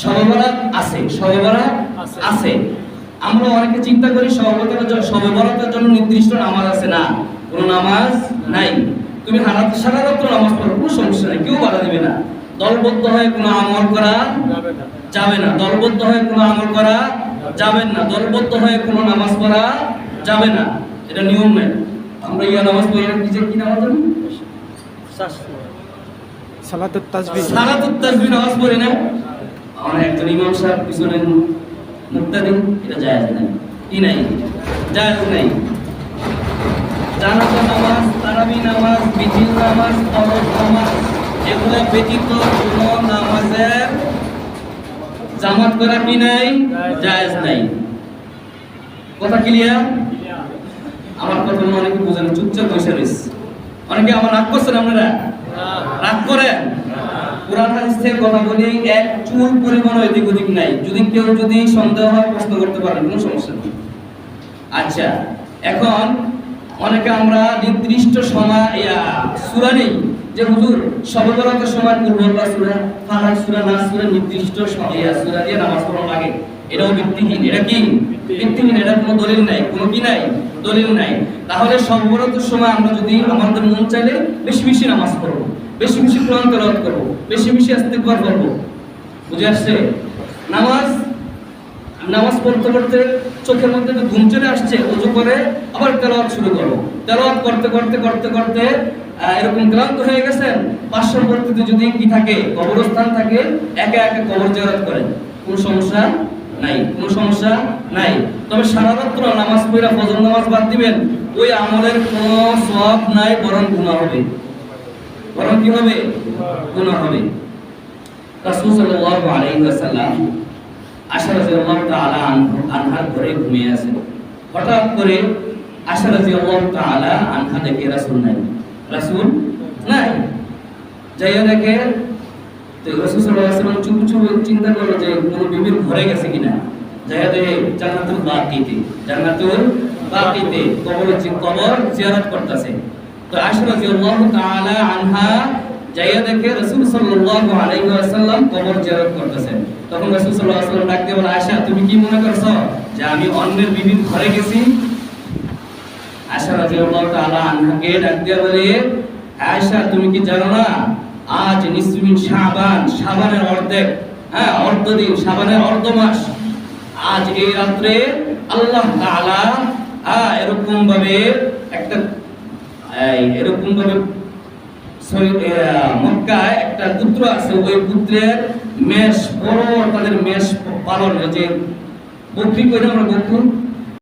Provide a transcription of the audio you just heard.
শবে আছে শবে আছে। আমরা অনেকে চিন্তা করি শবে বরাতের শবে জন্য নির্দিষ্ট নামাজ আছে না? কোনো নামাজ নাই। তুমি হারাত সারা রাত্র নামাজ পড়ো কোনো সমস্যা নাই কেউ বাধা দিবে না। দলবদ্ধ হয়ে কোনো আমল করা যাবে না। দলবদ্ধ হয়ে কোনো আমল করা যাবে না। দলবদ্ধ হয়ে কোনো নামাজ পড়া যাবে না। এটা নিয়ম নেই। আমরা ইয়া নামাজ পড়ি না, কি কি নামাজ জানি? সালাতুত তাসবিহ সালাতুত তাসবিহ নামাজ পড়ি না? আমার একজন ইমাম সাহেব পিছনে মুক্তাদিন এটা জায়েজ নাই। কি নাই? জায়েজ নাই। জানাজা নামাজ, তারাবি নামাজ, বিজিল নামাজ, ফরজ নামাজ, এগুলো ব্যতীত কোনো নামাজের জামাত করা কি নাই? জায়েজ নাই। কথা ক্লিয়ার আমার কথা অনেকে বুঝেন? চুপচাপ বসে রয়েছে অনেকে আমার রাগ করছেন আপনারা? রাগ করেন? থেকে এক চুল এদিক ওদিক নাই। যদি কেউ যদি সন্দেহ হয়, প্রশ্ন করতে পারেন কোনো সমস্যা নেই। আচ্ছা এখন অনেকে আমরা নির্দিষ্ট সময় সূরা নেই। যে হুজুর সময় সূরা সূরা সূরা, নির্দিষ্ট ইয়া দিয়ে নামাজ পড়া লাগে। এটাও ভিত্তিহীন। এটা কি? ভিত্তিহীন। এটা কোনো দলিল নাই। কোনো কি নাই? দলিল নাই। তাহলে সর্ববরতের সময় আমরা যদি আমাদের মন চাইলে বেশি বেশি নামাজ পড়ব। বেশি বেশি কোরআন তেলাওয়াত করব, বেশি বেশি ইস্তেগফার করব। বুঝে আসছে? নামাজ নামাজ পড়তে পড়তে চোখের মধ্যে তো ঘুম চলে আসছে উজু করে আবার তেলাওয়াত শুরু করো তেলাওয়াত করতে করতে করতে করতে এরকম ক্লান্ত হয়ে গেছেন, পার্শ্ববর্তীতে যদি কি থাকে, কবরস্থান থাকে, একা একা কবর জিয়ারত করেন। কোনো সমস্যা নাই, কোনো সমস্যা নাই। তবে সারা রাত্র নামাজ পড়া ফজর নামাজ বাদ দিবেন, ওই আমলের কোনো সব নাই, বরং গুনাহ হবে। বরং কি হবে? গুনাহ হবে। রাসূল সাল্লাল্লাহু আলাইহি ওয়াসাল্লাম আশা রাদিয়াল্লাহু তাআলা আনহার ঘরে ঘুমিয়ে আছেন। হঠাৎ করে আশা রাদিয়াল্লাহু তাআলা আনহা দেখে রাসূল নাই। রাসূল নাই? যাইয়া দেখে, তো রাসূল সাল্লাল্লাহু আলাইহি ওয়াসাল্লাম চুপ চুপ চিন্তা করল যে কোন বিবির ঘরে গেছে কিনা। যাইয়া দেখে, জান্নাতুল বাকিতে জান্নাতুল বাকিতে কবর কবর জিয়ারত করতেছে। তো আশা তাআলা আনহা যাইয়া দেখে রাসূল সাল্লাল্লাহু করতেছেন। তখন রাসূল সাল্লাল্লাহু আলাইহি ওয়াসাল্লাম ডাক বলে আয়েশা তুমি কি মনে করছ যে আমি অন্যের বিবির ঘরে গেছি? আয়েশা রাদিয়াল্লাহু তাআলা আনহাকে ডাক দিয়ে বলে আয়েশা তুমি কি জানো না, আজ নিসমিন শাবান, শাবানের অর্ধেক হ্যাঁ অর্ধ দিন শাবানের অর্ধ মাস আজ এই রাত্রে আল্লাহ তাআলা হ্যাঁ এরকম ভাবে একটা এরকম ভাবে মক্কায় একটা পুত্র আছে, ওই পুত্রের মেষ বড়, তাদের মেষ পালন যে বকরি করে আমরা বকরি